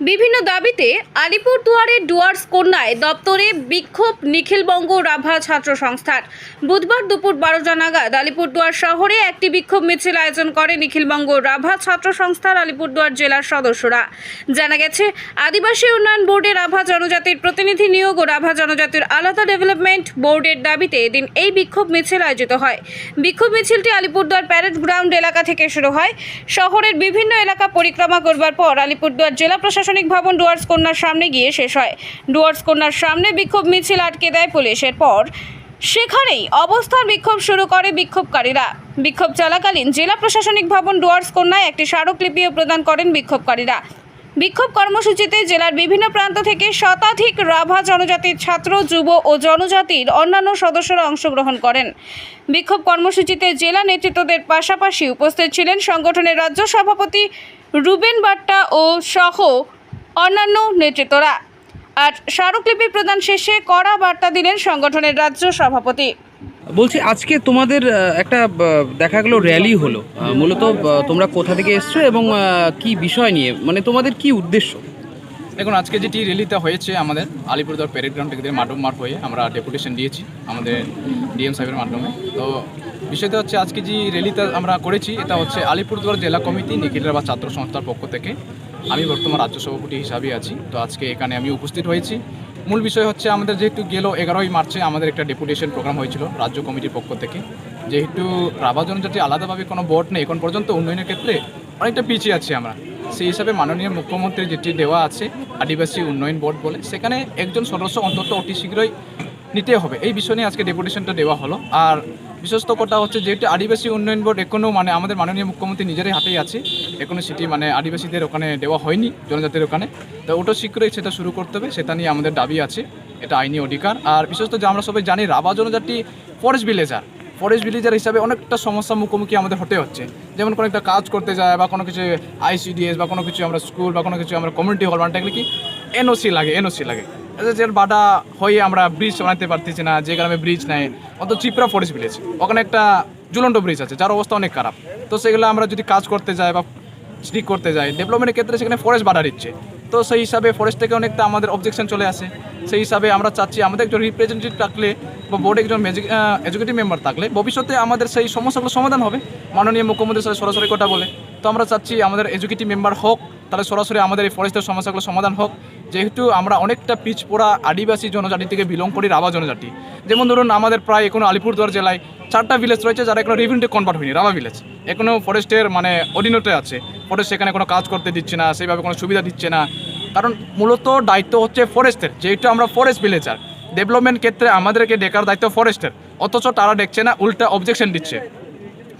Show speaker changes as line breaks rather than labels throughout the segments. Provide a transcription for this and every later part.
বিভিন্ন দাবিতে আলিপুরদুয়ারের ডুয়ার্স কন্যায় দপ্তরে বিক্ষোভ নিখিলবঙ্গ রাভা ছাত্র সংস্থার। বুধবার দুপুর বারোটা নাগাদ আলিপুরদুয়ার শহরে একটি বিক্ষোভ মিছিল আয়োজন করে নিখিলবঙ্গ রাভা ছাত্র সংস্থার আলিপুরদুয়ার জেলার সদস্যরা। জানা গেছে, আদিবাসী উন্নয়ন বোর্ডে রাভা জনজাতির প্রতিনিধি নিয়োগ ও রাভা জনজাতির আলাদা ডেভেলপমেন্ট বোর্ডের দাবিতে এদিন এই বিক্ষোভ মিছিল আয়োজিত হয়। বিক্ষোভ মিছিলটি আলিপুরদুয়ার প্যারেড গ্রাউন্ড এলাকা থেকে শুরু হয়। শহরের বিভিন্ন এলাকা পরিক্রমা করবার পর আলিপুরদুয়ার জেলা প্রশাসনিক ভবন ডুয়ার্স কন্যার সামনে গিয়ে শেষ হয়। ডুয়ার্স কন্যার সামনে বিক্ষোভ মিছিল আটকে দেয় পুলিশের পর। সেখানেই অবস্থান বিক্ষোভ শুরু করে বিক্ষোভকারীরা। বিক্ষোভ চলাকালীন জেলা প্রশাসনিক ভবন ডুয়ার্স কন্যায় একটি স্মারকলিপিও প্রদান করেন বিক্ষোভকারীরা। বিক্ষোভ কর্মসূচিতে জেলার বিভিন্ন প্রান্ত থেকে শতাধিক রাভা জনজাতির ছাত্র, যুব ও জনজাতির অন্যান্য সদস্যরা অংশগ্রহণ করেন। বিক্ষোভ কর্মসূচিতে জেলা নেতৃত্বদের পাশাপাশি উপস্থিত ছিলেন সংগঠনের রাজ্য সভাপতি রুবেন বাট্টা ও সহ অন্যান্য নেতৃত্বরা। আর স্মারকলিপি প্রদান শেষে কড়া বার্তা দিলেন সংগঠনের রাজ্য সভাপতি।
বলছি আজকে তোমাদের একটা দেখা গেলো র্যালি হলো। মূলত তোমরা কোথা থেকে এসছো এবং কি বিষয় নিয়ে? মানে তোমাদের কি উদ্দেশ্য?
দেখুন আজকে যেটি র্যালিতে হয়েছে আমাদের আলিপুরদুয়ার প্যারেড গ্রাউন্ড থেকে মাঠম মাঠ হয়ে আমরা ডেপুটেশন দিয়েছি আমাদের ডিএম সাহেবের মাধ্যমে। তো বিষয়টা হচ্ছে আজকে যে র্যালিটা আমরা করেছি এটা হচ্ছে আলিপুরদুয়ার জেলা কমিটি নিখিল বা ছাত্র সংস্থার পক্ষ থেকে। আমি বর্তমান রাজ্য সভাপতি হিসাবে আছি। তো আজকে এখানে আমি উপস্থিত হয়েছি। মূল বিষয় হচ্ছে, আমাদের যেহেতু গেল এগারোই মার্চে আমাদের একটা ডেপুটেশন প্রোগ্রাম হয়েছিল রাজ্য কমিটির পক্ষ থেকে। যেহেতু রাভা জনজাতি আলাদাভাবে কোনো বোর্ড নেই, এখন পর্যন্ত উন্নয়নের ক্ষেত্রে অনেকটা পিছিয়ে আছি আমরা। সেই হিসাবে মাননীয় মুখ্যমন্ত্রীর যেটি দেওয়া আছে, আদিবাসী উন্নয়ন বোর্ড বলে, সেখানে একজন সদস্য অন্তত অতি শীঘ্রই নিতে হবে। এই বিষয় নিয়ে আজকে ডেপুটেশনটা দেওয়া হলো। আর বিশেষত কথা হচ্ছে যেহেতু আদিবাসী উন্নয়ন বোর্ড এখনও মানে আমাদের মাননীয় মুখ্যমন্ত্রী নিজেরই হাতেই আছে। এখনও সেটি মানে আদিবাসীদের ওখানে দেওয়া হয়নি, জনজাতির ওখানে। তো ওটা শীঘ্রই সেটা শুরু করতে হবে, সেটা নিয়ে আমাদের দাবি আছে, এটা আইনি অধিকার। আর বিশেষত যে আমরা সবাই জানি রাবা জনজাতি ফরেস্ট ভিলেজার ফরেস্ট ভিলেজার হিসাবে অনেকটা সমস্যার মুখোমুখি আমাদের হতে হচ্ছে। যেমন কোনো একটা কাজ করতে যায় বা কোনো কিছু আইসিডিএস বা কোনো কিছু আমরা স্কুল বা কোনো কিছু আমরা কমিউনিটি হল গেলে কি এনওসি লাগে এনওসি লাগে। যে বাধা হয়ে আমরা ব্রিজ বানাতে পারতেছি না, যে গ্রামে ব্রিজ নেই। অত চিপরা ফরেস্ট ভিলেজ ওখানে একটা ঝুলন্ত ব্রিজ আছে, যার অবস্থা অনেক খারাপ। তো সেগুলো আমরা যদি কাজ করতে যাই বা ঠিক করতে যাই ডেভেলপমেন্টের ক্ষেত্রে সেখানে ফরেস্ট বাধা দিচ্ছে। তো সেই হিসাবে ফরেস্ট থেকে অনেকটা আমাদের অবজেকশন চলে আসে। সেই হিসাবে আমরা চাচ্ছি আমাদের একজন রিপ্রেজেন্টেটিভ থাকলে বা বোর্ডে একজন এডুকেটিভ মেম্বার থাকলে ভবিষ্যতে আমাদের সেই সমস্যাগুলো সমাধান হবে। মাননীয় মুখ্যমন্ত্রীর সাথে সরাসরি কথা বলে। তো আমরা চাচ্ছি আমাদের এডুকেটিভ মেম্বার হোক তাহলে সরাসরি আমাদের এই ফরেস্টের সমস্যাগুলো সমাধান হোক। যেহেতু আমরা অনেকটা পিছপড়া আদিবাসী জনজাতি থেকে বিলং করি রাভা জনজাতি। যেমন ধরুন আমাদের প্রায় এখনও আলিপুরদুয়ার জেলায় চারটা ভিলেজ রয়েছে যারা এখনও রেভিনিউতে কনভার্ট হয়নি, রাভা ভিলেজ এখনও ফরেস্টের মানে অধীনতে আছে। ফরেস্ট সেখানে কোনো কাজ করতে দিচ্ছে না, সেইভাবে কোনো সুবিধা দিচ্ছে না। কারণ মূলত দায়িত্ব হচ্ছে ফরেস্টের যেহেতু আমরা ফরেস্ট ভিলেজার ডেভেলপমেন্ট ক্ষেত্রে আমাদেরকে ডেকার দায়িত্ব ফরেস্টের অথচ তারা দেখছে না, উল্টা অবজেকশন দিচ্ছে।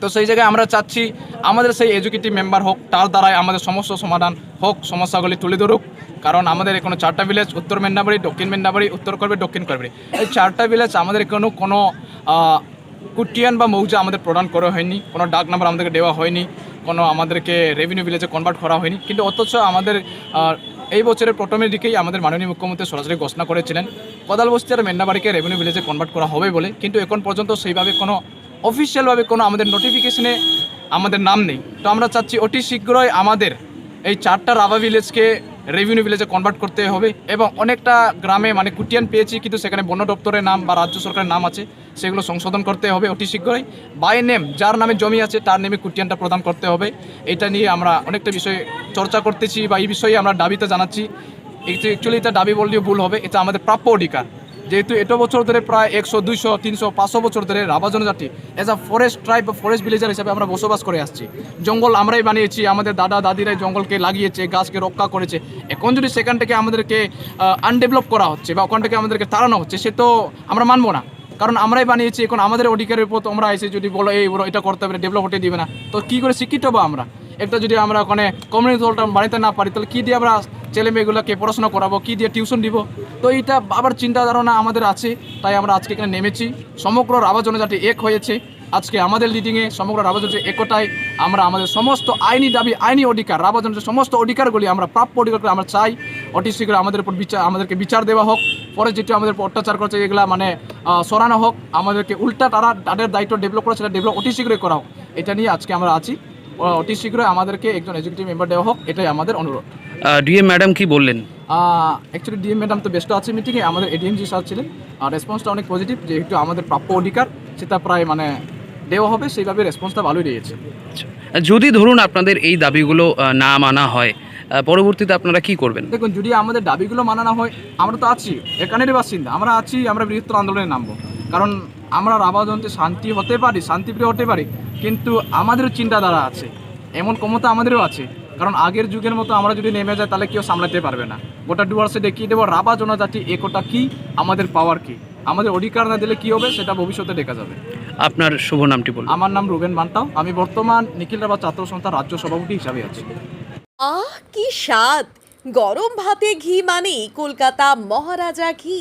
তো সেই জায়গায় আমরা চাচ্ছি আমাদের সেই এডুকেটিভ মেম্বার হোক, তার দ্বারাই আমাদের সমস্ত সমাধান হোক, সমস্যাগুলি তুলে ধরুক। কারণ আমাদের এখনও চারটা ভিলেজ উত্তর মেন্নাবাড়ি দক্ষিণ মেন্নাবাড়ি উত্তর করবে দক্ষিণ করবে এই চারটা ভিলেজ আমাদের কোনো কোনো কুটিয়ান বা মৌজা আমাদের প্রদান করা হয়নি। কোনো ডাক নাম্বার আমাদেরকে দেওয়া হয়নি। কোনো আমাদেরকে রেভিনিউ ভিলেজে কনভার্ট করা হয়নি। কিন্তু অথচ আমাদের এই বছরের প্রথমের দিকেই আমাদের মাননীয় মুখ্যমন্ত্রী সরাসরি ঘোষণা করেছিলেন, কদাল বস্তি আর মেন্নাবাড়িকে রেভিনিউ ভিলেজে কনভার্ট করা হবে বলে। কিন্তু এখন পর্যন্ত সেইভাবে কোনো অফিসিয়ালভাবে কোনো আমাদের নোটিফিকেশনে আমাদের নাম নেই। তো আমরা চাচ্ছি অতি শীঘ্রই আমাদের এই চারটা রাভা ভিলেজকে রেভিনিউ ভিলেজে কনভার্ট করতে হবে এবং অনেকটা গ্রামে মানে কুটিয়ান পেয়েছি, কিন্তু সেখানে বন দপ্তরের নাম বা রাজ্য সরকারের নাম আছে, সেগুলো সংশোধন করতে হবে অতি শীঘ্রই। বাই নেম যার নামে জমি আছে, তার নেমে কুটিয়ানটা প্রদান করতে হবে। এটা নিয়ে আমরা অনেকটা বিষয়ে চর্চা করতেছি বা এই বিষয়ে আমরা দাবিতে জানাচ্ছি। অ্যাকচুয়ালি এটা দাবি বললেও ভুল হবে, এটা আমাদের প্রাপ্য অধিকার। যেহেতু এত বছর ধরে প্রায় একশো, দুইশো, তিনশো, পাঁচশো বছর ধরে রাভা জনজাতি এজ আ ফরেস্ট ট্রাইব বা ফরেস্ট ভিলেজার হিসাবে আমরা বসবাস করে আসছি। জঙ্গল আমরাই বানিয়েছি, আমাদের দাদা, দাদিরাই জঙ্গলকে লাগিয়েছে, গাছকে রক্ষা করেছে। এখন যদি সেখান থেকে আমাদেরকে আনডেভেলপ করা হচ্ছে বা ওখান থেকে আমাদেরকে তাড়ানো হচ্ছে, সে তো আমরা মানবো না। কারণ আমরাই বানিয়েছি, এখন আমাদের অধিকারের উপর তোমরা এসে যদি বলো, এই বলো এটা করতে হবে ডেভেলপ হতে দিবে না। তো কী করে শিক্ষিত হব আমরা? একটা যদি আমরা ওখানে কমিউনিটি হলটা বানাতে না পারি, তাহলে কী দিয়ে আমরা ছেলে মেয়েগুলোকে পড়াশোনা করাবো, কী দিয়ে টিউশন দিব? তো এইটা আবার চিন্তা ধারণা আমাদের আছে, তাই আমরা আজকে এখানে নেমেছি। সমগ্র রাভা জনজাতি এক হয়েছে। আজকে আমাদের লিডিংয়ে সমগ্র রাভা জনজাতি একতায় আমরা আমাদের সমস্ত আইনি দাবি, আইনি অধিকার রাভা জনজাতির সমস্ত অধিকারগুলি আমরা প্রাপ্য অধিকারগুলি আমরা চাই। অতি শীঘ্র আমাদের উপর বিচার, আমাদেরকে বিচার দেওয়া হোক। পরে যেটি আমাদের অত্যাচার করছে এগুলা মানে সরানো হোক, আমাদেরকে উল্টা তারা তাদের দায়িত্ব ডেভেলপ করা সেটা ডেভেলপ অতি শীঘ্রই করা হোক এটা নিয়ে আজকে আমরা আছি। অতি শীঘ্রই আমাদেরকে একজন এক্সিকিউটিভ মেম্বার দেওয়া হোক, এটাই আমাদের অনুরোধ।
ডিএম ম্যাডাম কি বললেন?
অ্যাকচুয়ালি ডিএম ম্যাডাম তো ব্যস্ত আছে মিটিংয়ে আমাদের এডিএম জি স্যার ছিলেন। আর রেসপন্সটা অনেক পজিটিভ যেহেতু আমাদের প্রাপ্য অধিকার সেটা প্রায় মানে দেওয়া হবে সেইভাবে রেসপন্সটা ভালোই রয়েছে
আচ্ছা। যদি ধরুন আপনাদের এই দাবিগুলো না মানা হয় পরবর্তীতে আপনারা কি করবেন?
দেখুন যদি আমাদের দাবিগুলো মানানো হয় আমরা তো আছি এখানেরই বাসিন্দা আমরা আছি আমরা বৃহত্তর আন্দোলনে নামবো। কারণ আমরা রাবাজন্তে শান্তি হতে পারি শান্তিপ্রিয় হতে পারি কিন্তু আমাদেরও চিন্তাধারা আছে এমন ক্ষমতা আমাদেরও আছে কারণ আগের যুগের মতো আমরা যদি নেমে যাই তাহলে কেউ সামলাতে পারবে না। গোটা ডুয়ার্সে দেখিয়ে দেবো রাবা জনজাতি একতা কি আমাদের পাওয়ার কি? আমাদের অধিকার না দিলে কি হবে সেটা ভবিষ্যতে দেখা যাবে।
আপনার শুভ নামটি বলুন।
আমার নাম রুবেন মান্টাও আমি বর্তমান নিখিল রাবা ছাত্র সংস্থার রাজ্য সভাপতি হিসাবে আছি।
আহ কি স্বাদ! গরম ভাতে ঘি মানেই কলকাতা মহারাজা ঘি।